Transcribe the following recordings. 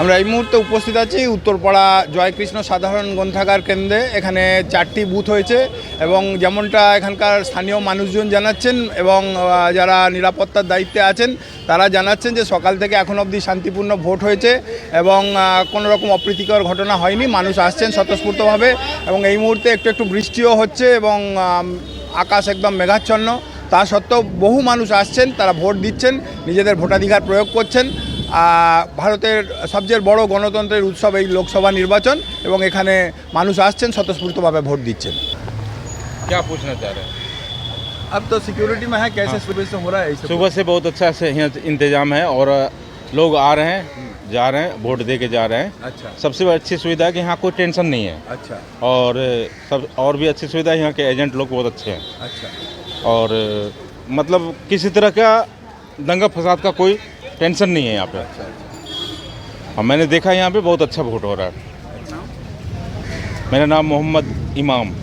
আমরা এই মুহূর্তে উপস্থিত আছি উত্তরপাড়া জয়কৃষ্ণ সাধারণ গ্রন্থাগার কেন্দ্রে। এখানে চারটি বুথ হয়েছে এবং যেমনটা এখানকার স্থানীয় মানুষজন জানাচ্ছেন এবং যারা নিরাপত্তার দায়িত্বে আছেন, তারা জানাচ্ছেন যে সকাল থেকে এখন অবধি শান্তিপূর্ণ ভোট হয়েছে এবং কোনো রকম অপ্রীতিকর ঘটনা হয়নি। মানুষ আসছেন স্বতঃস্ফূর্তভাবে এবং এই মুহূর্তে একটু একটু বৃষ্টিও হচ্ছে এবং আকাশ একদম মেঘাচ্ছন্ন। তা সত্ত্বেও বহু মানুষ আসছেন, তারা ভোট দিচ্ছেন, নিজেদের ভোটাধিকার প্রয়োগ করছেন। ভারতের সবচেয়ে বড় গণতন্ত্রের উৎসব এই লোকসভা নির্বাচন এবং এখানে মানুষ আসছেন স্বতঃস্ফূর্তভাবে ভোট দিচ্ছেন क्या पूछना चाह रहे हैं अब तो सिक्योरिटी में है कैसे सुबह से हो रहा है सुबह से बहुत अच्छा से यहाँ इंतजाम है और लोग आ रहे हैं जा रहे हैं वोट दे के जा रहे हैं अच्छा सबसे अच्छी सुविधा है कि यहाँ कोई टेंशन नहीं है अच्छा और सब और भी अच्छी सुविधा है यहाँ के एजेंट लोग बहुत अच्छे हैं अच्छा और मतलब किसी तरह का दंगा फसाद का कोई टेंशन नहीं है यहाँ पे। और मैंने देखा यहाँ पे बहुत अच्छा वोट हो रहा है। मेरा नाम मोहम्मद इमाम।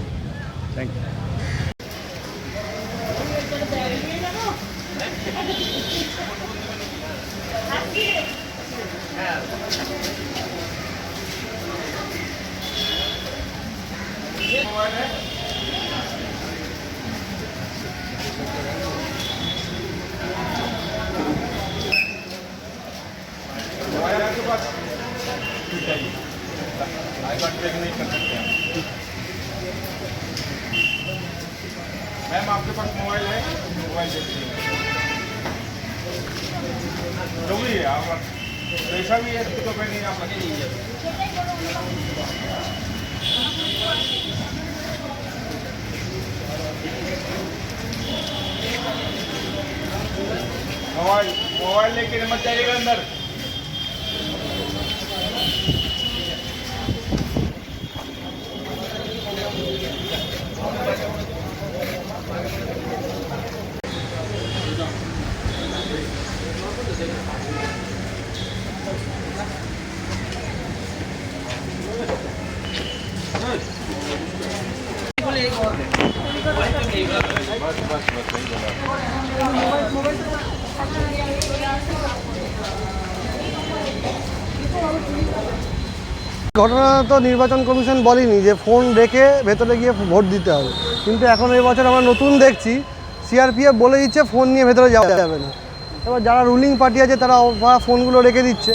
जो भी है आप जैसा भी है तो मैं नहीं आप रखिए मोबाइल मोबाइल लेके मत जाइएगा अंदर ঘটনা তো নির্বাচন কমিশন বলেনি যে ফোন রেখে ভেতরে গিয়ে ভোট দিতে হবে। কিন্তু এখন এই বছর আমরা নতুন দেখছি সিআরপিএফ বলে দিচ্ছে ফোন নিয়ে ভেতরে যাওয়া যাবে না। এবার যারা রুলিং পার্টি আছে তারা ফোনগুলো রেখে দিচ্ছে।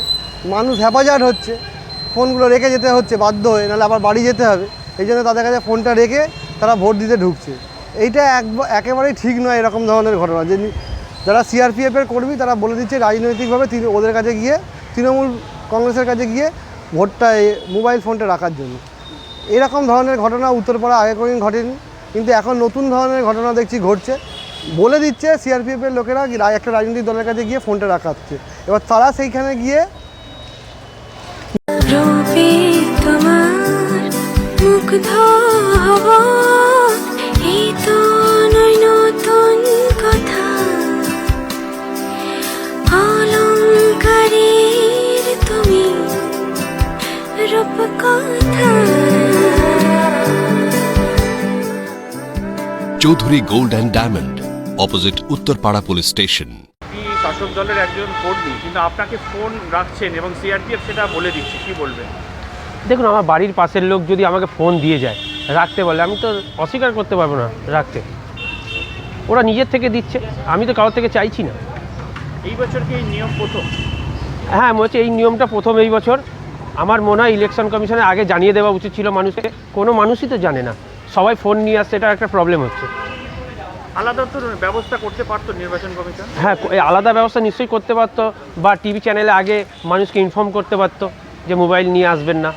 মানুষ হেফাজত হচ্ছে ফোনগুলো রেখে যেতে হচ্ছে, বাধ্য হয়ে, নাহলে আবার বাড়ি যেতে হবে। এই জন্য তাদের কাছে ফোনটা রেখে তারা ভোট দিতে ঢুকছে। এইটা এক একেবারেই ঠিক নয় এরকম ধরনের ঘটনা। যে যারা সিআরপিএফের কর্মী তারা বলে দিচ্ছে রাজনৈতিকভাবে ওদের কাছে গিয়ে, তৃণমূল কংগ্রেসের কাছে গিয়ে ভোটটা মোবাইল ফোনটা রাখার জন্য। এরকম ধরনের ঘটনা উত্তরপাড়া আগে কোনোদিন ঘটেনি, কিন্তু এখন নতুন ধরনের ঘটনা দেখছি ঘটছে। বলে দিচ্ছে সিআরপিএফের লোকেরা একটা রাজনৈতিক দলের কাছে গিয়ে ফোনটা রাখাচ্ছে। এবার তারা সেইখানে গিয়ে Chowdhury gold and diamond opposite Uttarpara police station. কি শাসক দলের একজন কর্মী কিন্তু আপনাকে ফোন রাখছেন এবং সিআরপিএফ সেটা বলে দিচ্ছে কি বলবেন? দেখুন আমার বাড়ির পাশের লোক যদি আমাকে ফোন দিয়ে যায় রাখতে বলে আমি তো অস্বীকার করতে পারব না রাখতে। ওরা নিজের থেকে দিচ্ছে আমি তো কারোর থেকে চাইছি না। এই বছর কি এই নিয়ম প্রথম? হ্যাঁ মনে হচ্ছে এই নিয়মটা প্রথম এই বছর। আমার মনে হয় ইলেকশন কমিশনের আগে জানিয়ে দেওয়া উচিত ছিল মানুষকে কোনো মানুষই তো জানে না। সবাই ফোন নিয়ে আসছে এটা একটা প্রবলেম হচ্ছে। আলাদা তো ব্যবস্থা করতে পারতো নির্বাচন কমিশন? হ্যাঁ আলাদা ব্যবস্থা নিশ্চয়ই করতে পারতো বা টিভি চ্যানেলে আগে মানুষকে ইনফর্ম করতে পারতো যে মোবাইল নিয়ে আসবেন না।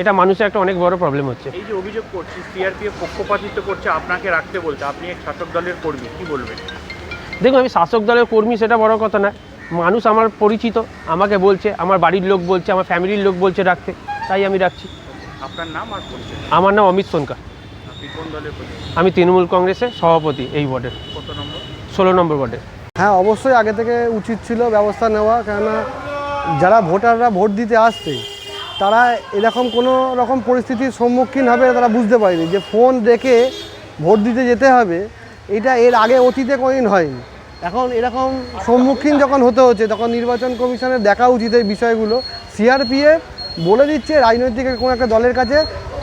এটা মানুষের একটা অনেক বড় প্রবলেম হচ্ছে। এই যে অভিযোগ করছি সিআরপিএফ পক্ষপাতিত্ব করছে আপনাকে রাখতে বলছে আপনি এক শাসক দলের কর্মী কি বলবেন? দেখুন আমি শাসক দলের কর্মী সেটা বড় কথা না মানুষ আমার পরিচিত আমাকে বলছে আমার বাড়ির লোক বলছে আমার ফ্যামিলির লোক বলছে রাখতে তাই আমি রাখছি। আপনার নাম আর আমার নাম অমিত সোনকার। আমি তৃণমূল কংগ্রেসের সভাপতি এই ওয়ার্ডের ষোলো নম্বর ওয়ার্ডের হ্যাঁ অবশ্যই আগে থেকে উচিত ছিল ব্যবস্থা নেওয়া, কেননা যারা ভোটাররা ভোট দিতে আসছে, তারা এরকম কোনো রকম পরিস্থিতির সম্মুখীন হবে তারা বুঝতে পারেনি যে ফোন রেখে ভোট দিতে যেতে হবে, এটা এর আগে অতীতে কোনোদিন হয়নি। এখন এরকম সম্মুখীন যখন হতে হচ্ছে, তখন নির্বাচন কমিশনের দেখা উচিত এই বিষয়গুলো। সিআরপিএফ বলে দিচ্ছে রাজনৈতিক কোনো একটা দলের কাছে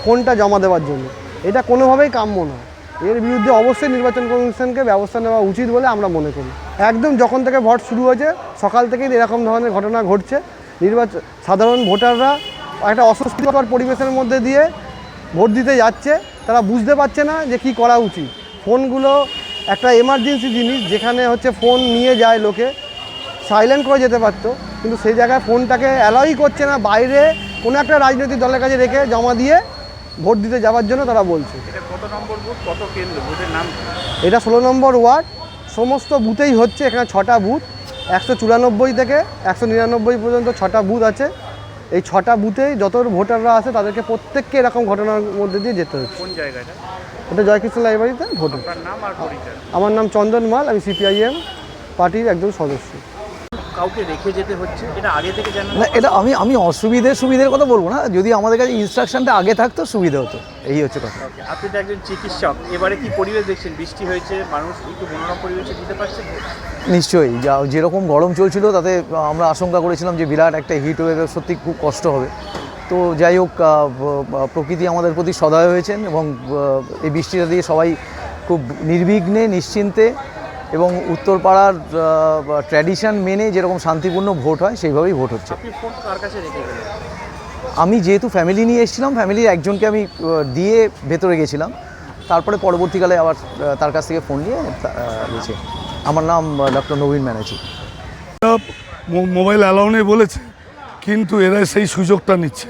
ফোনটা জমা দেওয়ার জন্য। এটা কোনোভাবেই কাম্য নয়। এর বিরুদ্ধে অবশ্যই নির্বাচন কমিশনকে ব্যবস্থা নেওয়া উচিত বলে আমরা মনে করি। একদম যখন থেকে ভোট শুরু হয়েছে, সকাল থেকেই এরকম ধরনের ঘটনা ঘটছে। নির্বাচন, সাধারণ ভোটাররা একটা অস্বস্তিকর পরিবেশের মধ্যে দিয়ে ভোট দিতে যাচ্ছে। তারা বুঝতে পারছে না যে কি করা উচিত। ফোনগুলো একটা এমার্জেন্সি জিনিস, যেখানে হচ্ছে ফোন নিয়ে যায় লোকে। সাইলেন্ট করে যেতে পারতো, কিন্তু সেই জায়গায় ফোনটাকে অ্যালাউই করছে না। বাইরে কোনো একটা রাজনৈতিক দলের কাছে রেখে জমা দিয়ে ভোট দিতে যাওয়ার জন্য তারা বলছে। এটা কত নম্বর বুথ? কত কেন্দ্র? বুথের নাম এটা ষোলো নম্বর ওয়ার্ড। সমস্ত বুথেই হচ্ছে এখানে ছটা বুথ। একশো চুরানব্বই থেকে একশো নিরানব্বই পর্যন্ত ছটা বুথ আছে। এই ছটা বুথেই যত ভোটাররা আছে তাদেরকে প্রত্যেককে এরকম ঘটনার মধ্যে দিয়ে যেতে হচ্ছে। কোন জায়গাটা? এটা জয়কৃষ্ণ লাইব্রেরিতে ভোট। আমার নাম চন্দন মাল আমি সিপিআইএম পার্টির একজন সদস্য। কাউকে রেখে যেতে হচ্ছে এটা আগে থেকে জানা না এটা আমি আমি অসুবিধে সুবিধের কথা বলব না। যদি আমাদের কাছে ইনস্ট্রাকশনটা আগে থাকতো সুবিধা হতো। এই হচ্ছে কথা। আপনি তো একজন চিকিৎসক। এবারে কি পরিবেশ দেখছেন? বৃষ্টি হয়েছে মানুষ একটু মনোরম পরিবেশে দিতে পারছে? নিশ্চয়ই যা যেরকম গরম চলছিল তাতে আমরা আশঙ্কা করেছিলাম যে বিরাট একটা হিট ওয়েভের সত্যি খুব কষ্ট হবে। তো যাই হোক প্রকৃতি আমাদের প্রতি সদয় হয়েছেন এবং এই বৃষ্টিটা দিয়ে সবাই খুব নির্বিঘ্নে নিশ্চিন্তে এবং উত্তরপাড়ার ট্র্যাডিশন মেনে যেরকম শান্তিপূর্ণ ভোট হয় সেইভাবেই ভোট হচ্ছে। আমি যেহেতু ফ্যামিলি নিয়ে এসেছিলাম ফ্যামিলির একজনকে আমি দিয়ে ভেতরে গেছিলাম। তারপরে পরবর্তীকালে আবার তার কাছ থেকে ফোন নিয়ে গেছে। আমার নাম doctor Nabin Banerjee. Mobile allow নেই বলেছে কিন্তু এরা সেই সুযোগটা নিচ্ছে।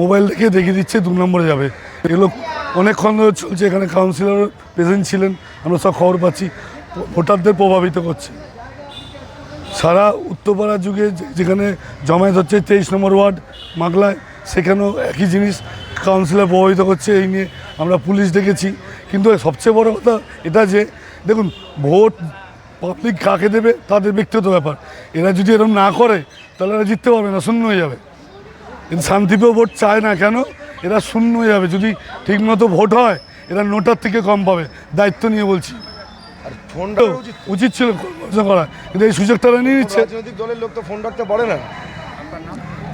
মোবাইল দেখে দেখিয়ে দিচ্ছে দু নম্বরে যাবে। এগুলো অনেকক্ষণ ধরে চলছে এখানে কাউন্সিলর প্রেজেন্ট ছিলেন আমরা সব খবর পাচ্ছি। ভোটারদের প্রভাবিত করছে। সারা উত্তরপাড়া যুগে যেখানে জমায়েত হচ্ছে তেইশ নম্বর ওয়ার্ড মাগলায়, সেখানেও একই জিনিস কাউন্সিলর প্রভাবিত করছে, এই নিয়ে আমরা পুলিশ ডেকেছি কিন্তু সবচেয়ে বড় কথা এটা যে, দেখুন, ভোট পাবলিক কাকে দেবে তাদের ব্যক্তিগত ব্যাপার। এরা যদি এরকম না করে, তাহলে এরা জিততে পারবে না, শূন্য হয়ে যাবে। কিন্তু শান্তিপ্রিয় ভোট চায় না কেন? এরা শূন্য হয়ে যাবে। যদি ঠিকমতো ভোট হয়, এরা নোটার থেকে কম পাবে। দায়িত্ব নিয়ে বলছি। ফোনটা উচিত ছিল করা কিন্তু এই সুযোগটা নিয়ে নিচ্ছে। রাজনৈতিক দলের লোক তো ফোন রাখতে পারে না।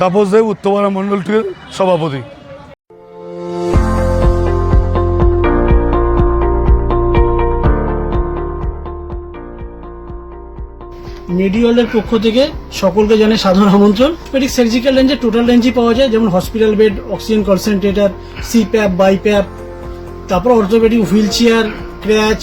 তাপস দেব উত্তরপাড়া মণ্ডলটির সভাপতি। মেডিওয়ালের পক্ষ থেকে সকলকে জানে সাধারণ আমন্ত্রণ। পেডিক সার্জিক্যাল রেঞ্জে টোটাল রেঞ্জই পাওয়া যায় যেমন hospital bed oxygen concentrator CPAP BiPAP তারপর orthopaedic wheelchair crutch